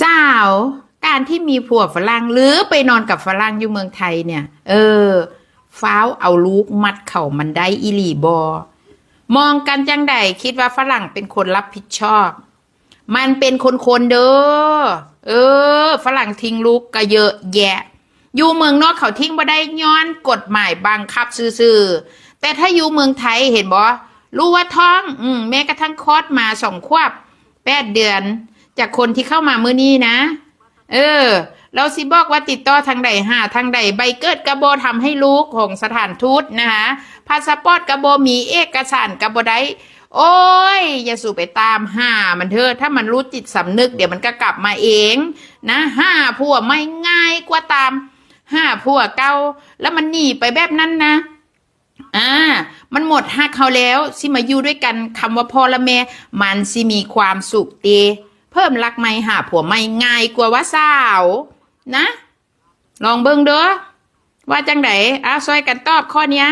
สาวการที่มีผัวฝรั่งหรือไปนอนกับฝรั่งอยู่เมืองไทยเนี่ย เออ ฟ้าวเอาลูกมัดเข่ามันได้อีหลีบอ มองกันจังใดคิดว่าฝรั่งเป็นคนรับผิดชอบ มันเป็นคนคนเด้อเออ ฝรั่งทิ้งลูกก็เยอะแยะ อยู่เมืองนอกเขาทิ้งบ่ได้ย้อนกฎหมายบังคับซื่อๆแต่ถ้าอยู่เมืองไทยเห็นบ่รู้ว่าท้อง อืมแม้กระทั่งคลอดมาสองควบแปดเดือน จากคนที่เข้ามามื้อนี้นะ เออ เราสิบอกว่าติดต่อทางใดหาทางใดใบเกิดกระโบทำให้ลูกของสถานทูตนะคะพาสปอร์ตกระโบมีเอกสารกระโบได้โอ้ย อย่าสู่ไปตามห้ามันเถอะถ้ามันรู้จิตสำนึกเดี๋ยวมันก็กลับมาเอง นะห้าผัวไม่ง่ายกว่าตามห้าผัวเก่าแล้วมันหนีไปแบบนั้นนะอ่า มันหมดฮักเขาแล้วสิมาอยู่ด้วยกันคำว่าพ่อและแม่ มันสิมีความสุขเต เพิ่มรักไม่หาผัวไม่ง่ายกว่าว่าสาว นะ ลองเบิ่งเด้อว่าจังไดอ้าซอยกันตอบข้อเนี้ย